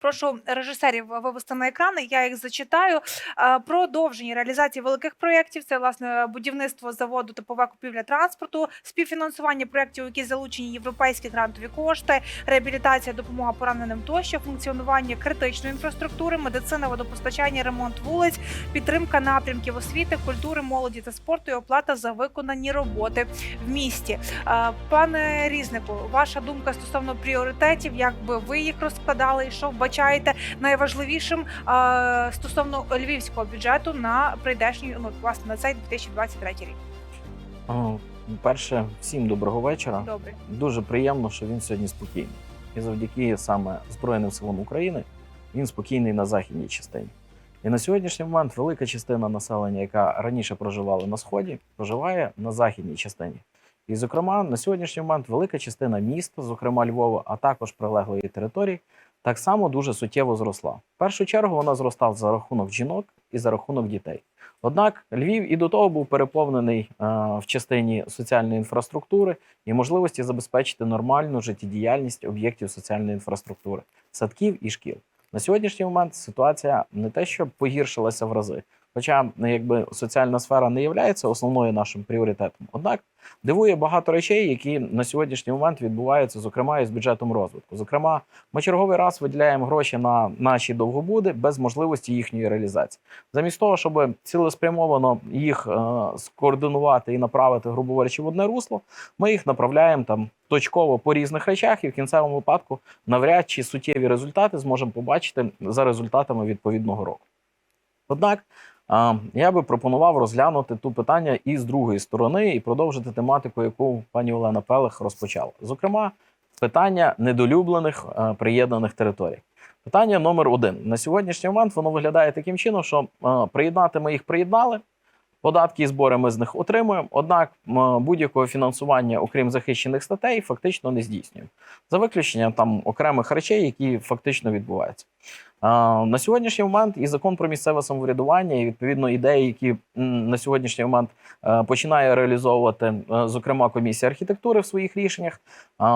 Прошу режисерів вивести на екрани. Я їх зачитаю. Е, Продовження реалізації великих проєктів. Це власне будівництво заводу, типова купівля транспорту, співфінансування проєктів, які залучені європейські грантові кошти, реабілітація, допомога пораненим тощо, функціонування критичної інфраструктури, медицина, водопостачання, ремонт вулиць, підтримка напрямків освіти, культури, молоді та спорту і оплата за виконані роботи в місті. Е, Пане Різнику, ваша думка стосовно пріоритетів, як би ви їх розкладали, і що вбачаєте найважливішим стосовно львівського бюджету на прийдешній, ну власне на цей 2023 рік? О, Перше, всім доброго вечора. Добре. Дуже приємно, що він сьогодні спокійний. І завдяки саме Збройним силам України він спокійний на західній частині. І на сьогоднішній момент велика частина населення, яка раніше проживала на сході, проживає на західній частині. І, зокрема, на сьогоднішній момент велика частина міста, зокрема Львова, а також прилеглої території, так само дуже суттєво зросла. В першу чергу вона зростала за рахунок жінок і за рахунок дітей. Однак Львів і до того був переповнений е, в частині соціальної інфраструктури і можливості забезпечити нормальну життєдіяльність об'єктів соціальної інфраструктури, садків і шкіл. На сьогоднішній момент ситуація не те, що погіршилася в рази, хоча якби соціальна сфера не є основною нашим пріоритетом. Однак дивує багато речей, які на сьогоднішній момент відбуваються, зокрема і з бюджетом розвитку. Зокрема, ми черговий раз виділяємо гроші на наші довгобуди без можливості їхньої реалізації. Замість того, щоб цілеспрямовано їх е, скоординувати і направити, грубо говорячи, в одне русло, ми їх направляємо там точково по різних речах, і в кінцевому випадку навряд чи суттєві результати зможемо побачити за результатами відповідного року. Однак я би пропонував розглянути ту питання і з другої сторони, і продовжити тематику, яку пані Олена Пелех розпочала. Зокрема, питання недолюблених е, приєднаних територій. Питання номер один на сьогоднішній момент воно виглядає таким чином, що е, приєднати ми їх приєднали. Податки і збори ми з них отримуємо, однак будь-якого фінансування, окрім захищених статей, фактично не здійснюємо. За виключенням там окремих речей, які фактично відбуваються. На сьогоднішній момент і закон про місцеве самоврядування, і відповідно ідеї, які на сьогоднішній момент е, починає реалізовувати, е, зокрема, комісія архітектури в своїх рішеннях.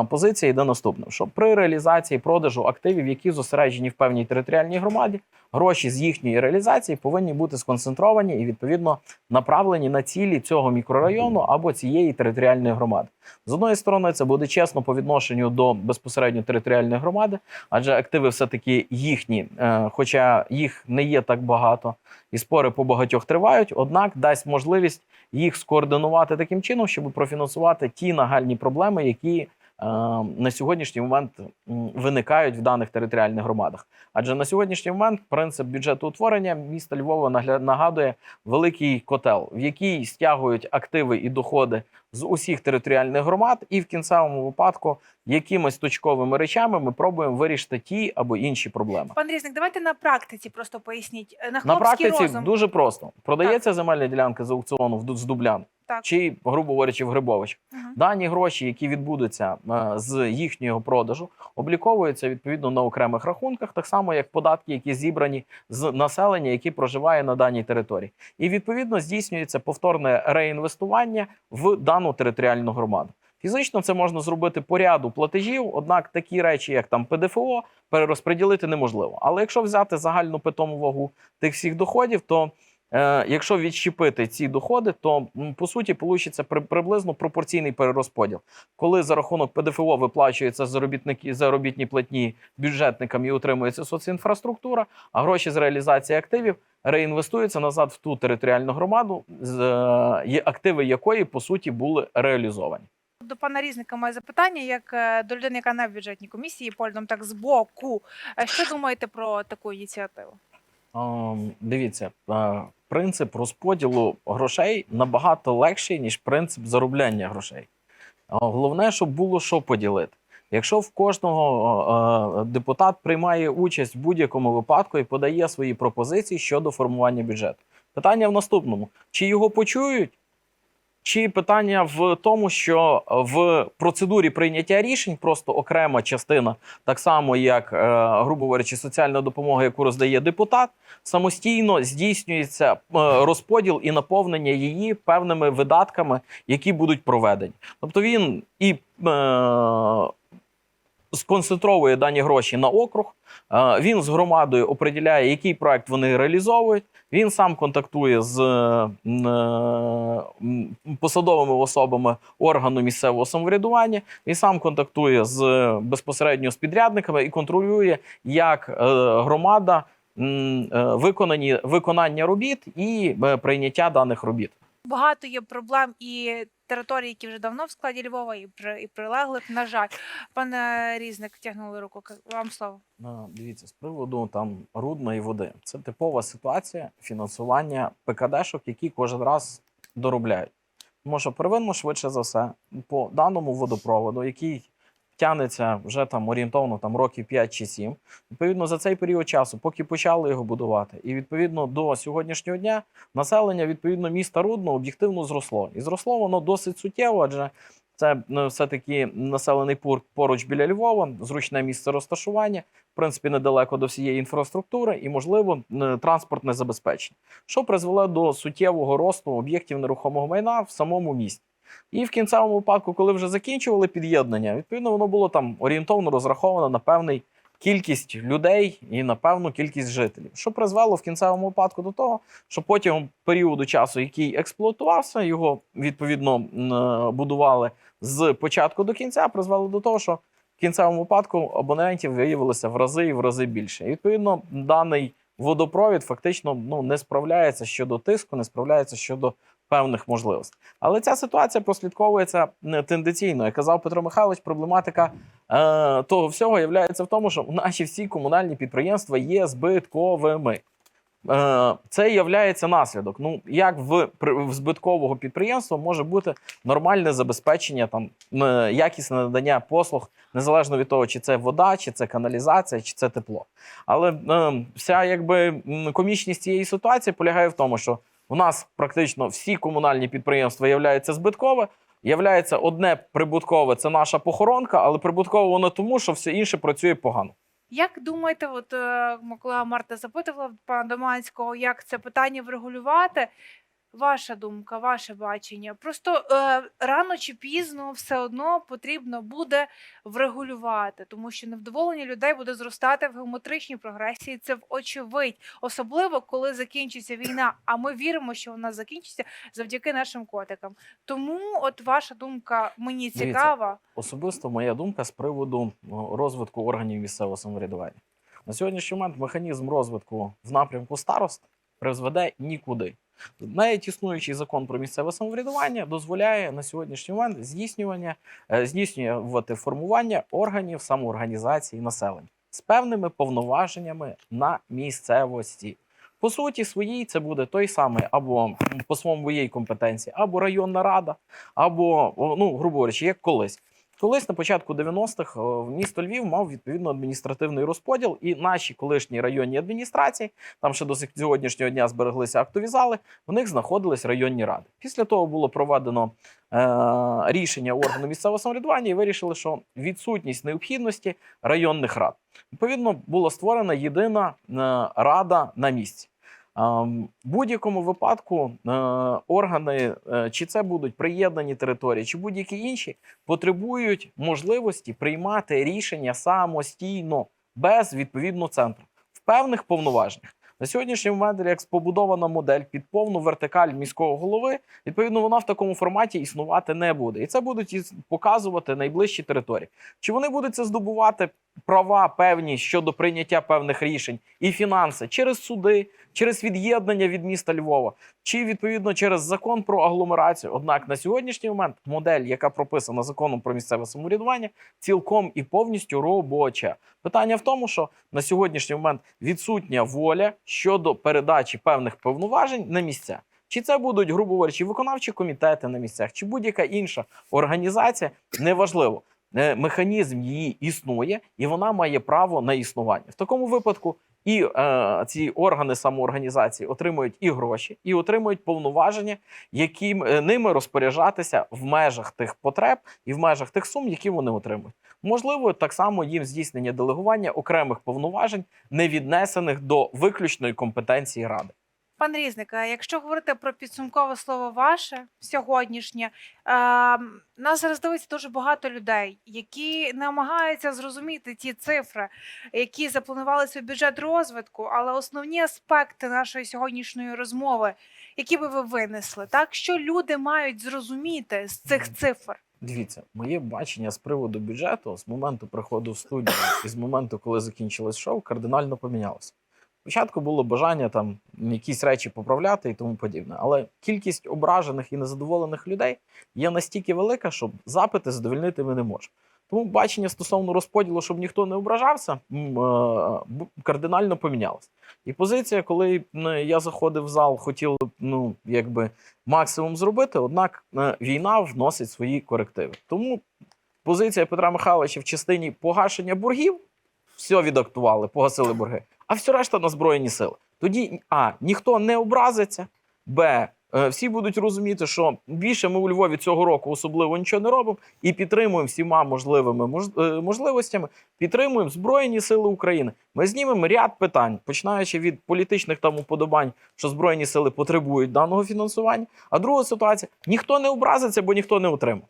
Позиція йде наступним: що при реалізації продажу активів, які зосереджені в певній територіальній громаді, гроші з їхньої реалізації повинні бути сконцентровані і відповідно направлені на цілі цього мікрорайону або цієї територіальної громади. З одної сторони, це буде чесно по відношенню до безпосередньо територіальної громади, адже активи все таки їхні, хоча їх не є так багато, і спори по багатьох тривають. Однак дасть можливість їх скоординувати таким чином, щоб профінансувати ті нагальні проблеми, які е, на сьогоднішній момент виникають в даних територіальних громадах. Адже на сьогоднішній момент принцип бюджетоутворення міста Львова нагадує великий котел, в який стягують активи і доходи з усіх територіальних громад, і в кінцевому випадку якимись точковими речами ми пробуємо вирішити ті або інші проблеми. Пан Різник, давайте на практиці просто поясніть Е, на На практиці розум. дуже просто продається земельна ділянка з аукціону з Дублян Так. чи, грубо говорячи, в Грибович. Мгм. Дані гроші, які відбудуться е, з їхнього продажу, обліковуються відповідно на окремих рахунках, так само як податки, які зібрані з населення, які проживає на даній території, і відповідно здійснюється повторне реінвестування в дану територіальну громаду. Фізично це можна зробити по ряду платежів, однак такі речі, як там ПДФО, перерозподілити неможливо. Але якщо взяти загальну питому вагу тих всіх доходів, то якщо відщепити ці доходи, то по суті получиться при, приблизно пропорційний перерозподіл. Коли за рахунок ПДФО виплачуються заробітники заробітні платні бюджетникам і утримується соцінфраструктура, а гроші з реалізації активів реінвестуються назад в ту територіальну громаду, е, активи якої по суті були реалізовані. До пана Різника моє запитання, як е, до людини, яка не в бюджетній комісії, польном так збоку. Е, Що думаєте про таку ініціативу? Дивіться, е, принцип розподілу грошей набагато легший, ніж принцип заробляння грошей. Е, Головне, щоб було що поділити. Якщо в кожного е, депутат приймає участь в будь-якому випадку і подає свої пропозиції щодо формування бюджету, питання в наступному: чи його почують, чи питання в тому, що в процедурі прийняття рішень просто окрема частина, так само як, е, грубо говорячи, соціальна допомога, яку роздає депутат, самостійно здійснюється е, розподіл і наповнення її певними видатками, які будуть проведені. Тобто він і е, сконцентровує дані гроші на округ. Е, Він з громадою определяє, який проект вони реалізовують. Він сам контактує з е, посадовими особами органу місцевого самоврядування. Він сам контактує з е, безпосередньо з підрядниками і контролює, як е, громада е, виконані виконання робіт і е, прийняття даних робіт. Багато є проблем і територій, які вже давно в складі Львова, і при і прилеглих. На жаль, пане різник тягнули руку. Вам слово. Ну, Дивіться, з приводу там рудної води. Це типова ситуація фінансування ПКДшок, які кожен раз доробляють. Тому що первинно, швидше за все, по даному водопроводу, який тягнеться вже там орієнтовно там років 5 чи 7, відповідно за цей період часу, поки почали його будувати, і відповідно до сьогоднішнього дня населення відповідно міста Рудно об'єктивно зросло. І зросло воно досить суттєво, адже це ну, все-таки населений пункт поруч біля Львова, зручне місце розташування, в принципі, недалеко до всієї інфраструктури і, можливо, транспортне забезпечення, що призвело до суттєвого росту об'єктів нерухомого майна в самому місті. І в кінцевому випадку, коли вже закінчували під'єднання, відповідно, воно було там орієнтовно розраховано на певний кількість людей і на певну кількість жителів, що призвело в кінцевому випадку до того, що протягом періоду часу, який експлуатувався, його відповідно е, будували з початку до кінця, призвело до того, що в кінцевому випадку абонентів виявилося в рази і в рази більше. І відповідно, даний водопровід фактично ну, не справляється щодо тиску, не справляється щодо певних можливостей. Але ця ситуація прослідковується е, тенденційно. Як казав Петро Михайлович, проблематика е, того всього є в тому, що наші всі комунальні підприємства є збитковими. Е, Це є наслідок. Ну як в, в збиткового підприємства може бути нормальне забезпечення, там е, якісне надання послуг, незалежно від того, чи це вода, чи це каналізація, чи це тепло. Але е, вся якби комічність цієї ситуації полягає в тому, що у нас практично всі комунальні підприємства являються збиткове. Являється одне прибуткове це наша похоронка, але прибутково воно тому, що все інше працює погано. Як думаєте, от Микола Марта запитувала пана Доманського, як це питання врегулювати? Ваша думка, ваше бачення. Просто е, рано чи пізно все одно потрібно буде врегулювати, тому що невдоволення людей буде зростати в геометричній прогресії. Це очевидь, особливо коли закінчиться війна. А ми віримо, що вона закінчиться завдяки нашим котикам. Тому, от ваша думка мені Дивіться, цікава. Особисто моя думка з приводу розвитку органів місцевого самоврядування. На сьогоднішній момент механізм розвитку в напрямку старост призведе нікуди. Навіть існуючий закон про місцеве самоврядування дозволяє на сьогоднішній момент здійснювання, е, здійснювати формування органів самоорганізації населення з певними повноваженнями на місцевості. По суті, своїй це буде той самий або по своєму компетенції, або районна рада, або, ну, грубо говорячи, як колись. Колись на початку 90-х в місто Львів мав відповідно адміністративний розподіл, і наші колишні районні адміністрації, там ще до сьогоднішнього дня збереглися актові зали, в них знаходились районні ради. Після того було проведено е, рішення органу місцевого самоврядування і вирішили, що відсутність необхідності районних рад. Відповідно, була створена єдина е, рада на місці. В будь-якому випадку е, органи, е, чи це будуть приєднані території, чи будь-які інші, потребують можливості приймати рішення самостійно, без відповідного центру, в певних повноваженнях. На сьогоднішній момент, як побудована модель під повну вертикаль міського голови, відповідно, вона в такому форматі існувати не буде. І це будуть показувати найближчі території. Чи вони будуть це здобувати права певні щодо прийняття певних рішень і фінанси через суди, через від'єднання від міста Львова, чи відповідно через закон про агломерацію. Однак на сьогоднішній момент модель, яка прописана законом про місцеве самоврядування, цілком і повністю робоча. Питання в тому, що на сьогоднішній момент відсутня воля щодо передачі певних повноважень на місця. Чи це будуть, грубо говорячи, виконавчі комітети на місцях, чи будь-яка інша організація, неважливо. Е, Механізм її існує, і вона має право на існування. В такому випадку і е, ці органи самоорганізації отримують і гроші, і отримують повноваження, які ними розпоряджатися в межах тих потреб і в межах тих сум, які вони отримують. Можливо, так само їм здійснення делегування окремих повноважень, не віднесених до виключної компетенції ради. Пан Різник, а якщо говорити про підсумкове слово ваше сьогоднішнє, е, нас зараз дивиться дуже багато людей, які намагаються зрозуміти ті цифри, які запланували свій бюджет розвитку, але основні аспекти нашої сьогоднішньої розмови, які би ви винесли, так що люди мають зрозуміти з цих цифр? Дивіться, моє бачення з приводу бюджету з моменту приходу в студію і з моменту, коли закінчилось шоу, кардинально помінялося. Спочатку було бажання там якісь речі поправляти і тому подібне, але кількість ображених і незадоволених людей є настільки велика, що запити задовольнити ми не можемо. Тому бачення стосовно розподілу, щоб ніхто не ображався, е, кардинально помінялося. І позиція, коли я заходив в зал, хотів ну якби максимум зробити, однак е, війна вносить свої корективи. Тому позиція Петра Михайловича в частині погашення боргів все відактували, погасили борги, а все решта на збройні сили. Тоді а ніхто не образиться, б. е, Всі будуть розуміти, що більше ми у Львові цього року особливо нічого не робимо і підтримуємо всіма можливими мож- е, можливостями. Підтримуємо Збройні Сили України. Ми знімемо ряд питань, починаючи від політичних там уподобань, що Збройні сили потребують даного фінансування. А друга ситуація: ніхто не образиться, бо ніхто не отримав.